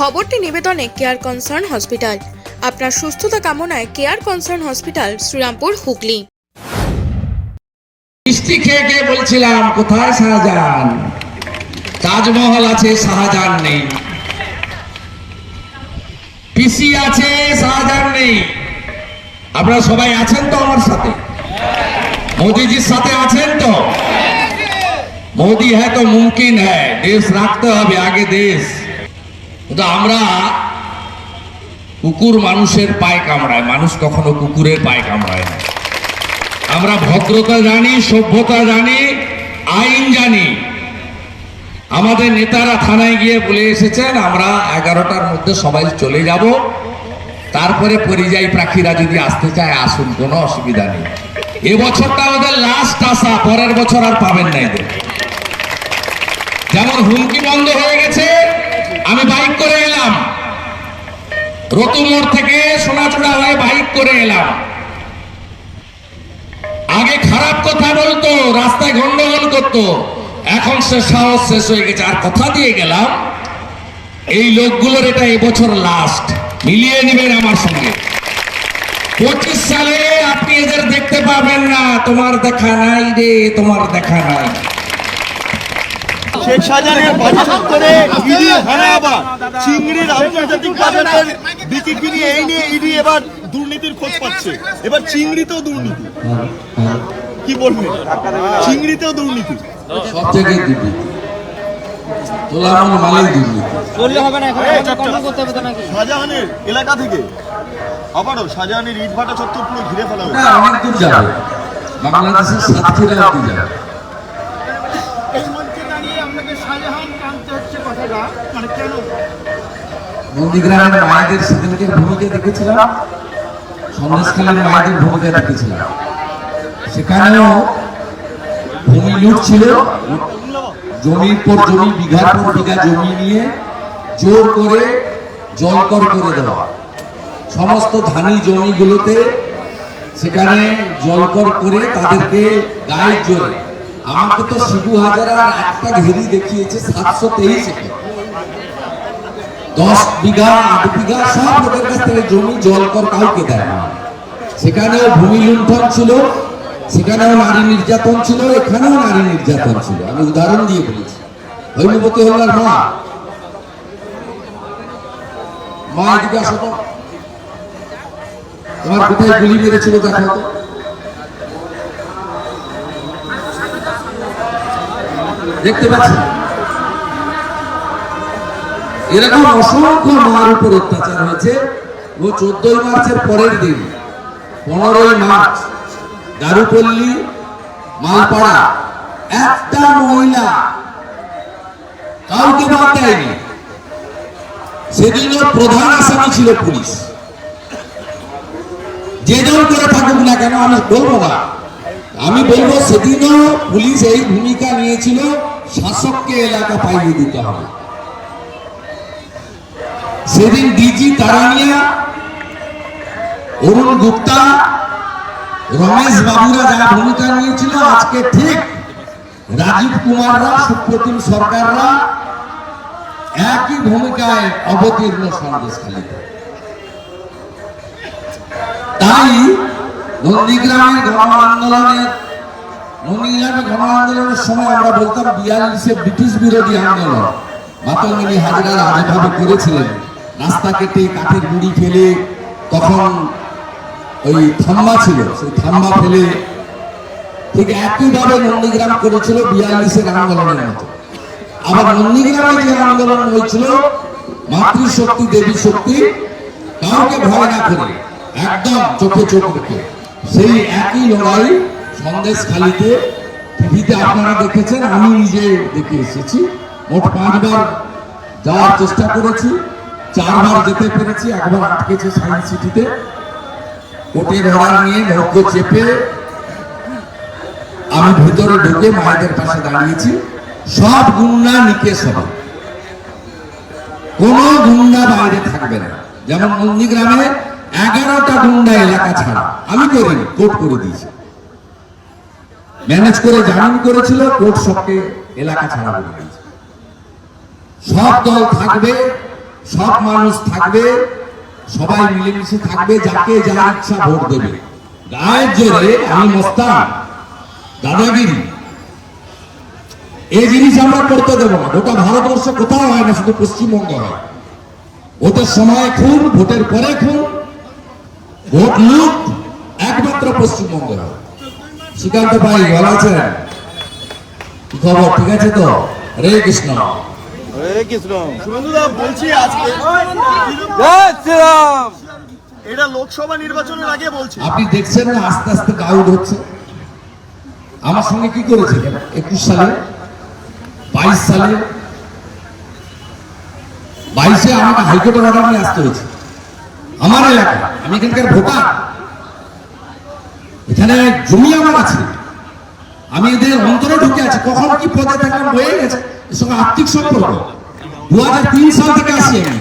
খবরটি নিবেদনে care concern hospital আপনার সুস্থতা কামনায় care concern hospital Srirampur, Hooghly. মিষ্টি খেয়ে খেয়ে বলছিলাম কোথায় শাহজাহান? তাজমহল আছে, শাহজাহান নেই। পিসি আছে, শাহজাহান নেই। আপনারা সবাই আছেন তো আমার সাথে? মোদিজির সাথে আছেন তো? মোদি হ্যাঁ তো মুমকিন হ্যাঁ দেশ রাখতে হবে, আগে দেশ। কিন্তু আমরা কুকুর মানুষের পায়ে কামড়ায় মানুষ কখনো কুকুরের পায়ে কামড়ায় না। আমরা ভদ্রতা জানি, সভ্যতা জানি, আইন জানি। আমাদের নেতারা থানায় গিয়ে বলে এসেছেন, আমরা এগারোটার মধ্যে সবাই চলে যাব। তারপরে পরিযায়ী পাখিরা যদি আসতে চায়, আসুন, কোনো অসুবিধা নেই। এবছরটা ওদের লাস্ট আসা পরের বছর আর পাবেন না এদের। যেমন হুমকি বন্ধ হয়ে গেছে আমি বাইক করে এলাম। রতুমোড় থেকে সোনাচূড়া হয়ে বাইক করে এলাম। আগে খারাপ কথা বলতো, রাস্তায় গন্ডগোল করতো। এখন সে সাহস শেষ হয়ে গেছে। আর কথা দিয়ে গেলাম, এই লোকগুলোর এটা এবছর লাস্ট মিলিয়ে নেবেন আমার সঙ্গে। পঁচিশ সালে আপনি এদের দেখতে পাবেন না। তোমার দেখা নাই রে, তোমার দেখা নাই। শেখ শাহজাহানের বাজার করে ইডি হানা আবার। চিংড়ির আন্তর্জাতিক বাজারের বিক্রি এই নিয়ে ইডি এবার দুর্নীতির খোঁজ পাচ্ছে। এবার চিংড়িতেও দুর্নীতি। কি বলবেন? চিংড়িতেও দুর্নীতি। সব জায়গায় দুর্নীতি? তোলার মালেই দুর্নীতি। করলে হবে না করতে হবে তো শাহজাহানের এলাকা থেকে। আবারও শাহজাহানের ইট ভাটা চত্বর পুরো ঘিরে ফেলা হয়েছে। অনেক দূর যাবে। বাংলাদেশের সাতক্ষীরা যাবে এই মঞ্চে দাঁড়িয়ে আপনাকে শাহজাহান টানতে হচ্ছে কথাটা মানে কেন নন্দীগ্রামের মায়েদের সেদিনকের ভূমিকা দেখেছিলাম। মায়েদের ভূমিকা দেখেছিলাম। সেখানেও ভূমি লুট ছিল। জমির পর জমি, বিঘার পর বিঘা জমি নিয়ে জোর করে জলকর করে দেওয়া। সমস্ত ধানি জমিগুলোতে সেখানে জলকর করে তাদেরকে গায়ের জোরে। আমাকে তো শিবু হাজারার একটা ঘেরি দেখিয়েছে সাতশো তেইশ একর। দশ বিঘা, আট বিঘা সব লোকের কাছ থেকে জমি, জল, কর কাউকে দেয় না। সেখানেও ভূমি লুণ্ঠন ছিল, সেখানেও নারী নির্যাতন ছিল, এখানেও নারী নির্যাতন ছিল। আমি উদাহরণ দিয়ে বলেছি। হৈমবতী হল্লার মা। মা এদিকে আসো তো। তোমার কোথায় গুলি মেরেছিল দেখো তো। দেখতে পাচ্ছি? এরকম অসংখ্য মার উপর অত্যাচার হয়েছে। ও চোদ্দই মার্চের পরের দিন, পনেরোই মার্চ, দারুপল্লী, মালপাড়া, একটা মহিলা কাউকে বাদ দেয়নি। সেদিনও প্রধান আসামি ছিল পুলিশ। যে দল করে থাকুক না কেন, আমি বলব না। আমি বলব সেদিনও পুলিশ এই ভূমিকা নিয়েছিল, শাসককে এলাকা পাইয়ে দিতে হবে। সেদিন ডিজি তারানিয়া, অরুণ গুপ্তা, রমেশ বাবুরা যা ভূমিকা নিয়েছিল, আজকে ঠিক রাজীব কুমাররা, সুপ্রতিম সরকাররা একই ভূমিকায় অবতীর্ণ সন্দেশখালীতে তাই নন্দীগ্রামের গণ আন্দোলনের নন্দীগ্রামে গণ আন্দোলনের সময় আমরা বলতাম বিয়াল্লিশে ব্রিটিশ বিরোধী আন্দোলন। মাতঙ্গিনী হাজরা আজভাবে করেছিলেন। রাস্তা কেটে কাঠের গুঁড়ি ফেলে তখন ওই থাম্বা ছিল, সেই থাম্বা ফেলে ঠিক একইভাবে নন্দীগ্রাম করেছিল বিয়াল্লিশের আন্দোলনের মতো। আবার নন্দীগ্রামে যে আন্দোলন হয়েছিল, মাতৃশক্তি, দেবী শক্তি, কাউকে ভয় না করে, একদম চোখে চোখ রেখে। সেই একই লড়াই সন্দেশ খালিতে টিভিতে আপনারা দেখেছেন, আমি নিজে দেখে এসেছি। মোট পাঁচবার যাওয়ার চেষ্টা করেছি। চারবার যেতে পেরেছি, একবার আটকেছে সায়েন্স সিটিতে। কোর্টের অর্ডার নিয়ে নৌকো চেপে আমি ভিতরে ঢুকে মায়েদের পাশে দাঁড়িয়েছি। সব গুন্ডা নিকেশ হবে। কোন গুন্ডা বাইরে থাকবে না। যেমন নন্দীগ্রামে এগারোটা গুন্ডা এলাকা ছাড়া। আমি করিনি, কোর্ট করে দিয়েছি। ম্যানেজ করে জামিন করেছিল, কোর্ট সবকে এলাকা ছাড়া করে দিয়েছে। সব দল থাকবে সব মানুষ থাকবে সবাই মিলেমিশে থাকবে যাকে যার ইচ্ছা ভোট দেবে। গায়ের জোরে আমি মস্তান দাদাগিরি। এই জিনিস আমরা করতে দেবো না। গোটা ভারতবর্ষ কোথাও হয় না শুধু পশ্চিমবঙ্গে হয়। ভোটের সময় খুন ভোটের পরে খুন ভোট লুট একমাত্র পশ্চিমবঙ্গে হয়। শ্রীকান্ত ভাই ভালো আছেন? খবর? ঠিক আছে তো? হরে কৃষ্ণ। শুভেন্দুদা বলছি আজকে এটা লোকসভা নির্বাচনের আগে বলছি। আপনি দেখছেন না আস্তে আস্তে হচ্ছে। আমার সঙ্গে কি করেছিলেন একুশ সালে বাইশ সালে বাইশে আমাকে হাইকোর্টের অর্ডার নিয়ে আসতে হয়েছে। আমার এলাকা আমি এখানকার ভোটার। এখানে জমি আমার আছে। আমি এদের অন্তরে ঢুকে আছি। কখন কি পদে থাকলাম হয়ে গেছে। এর সঙ্গে আর্থিক সম্পর্ক দু সাল থেকে আসি আমি।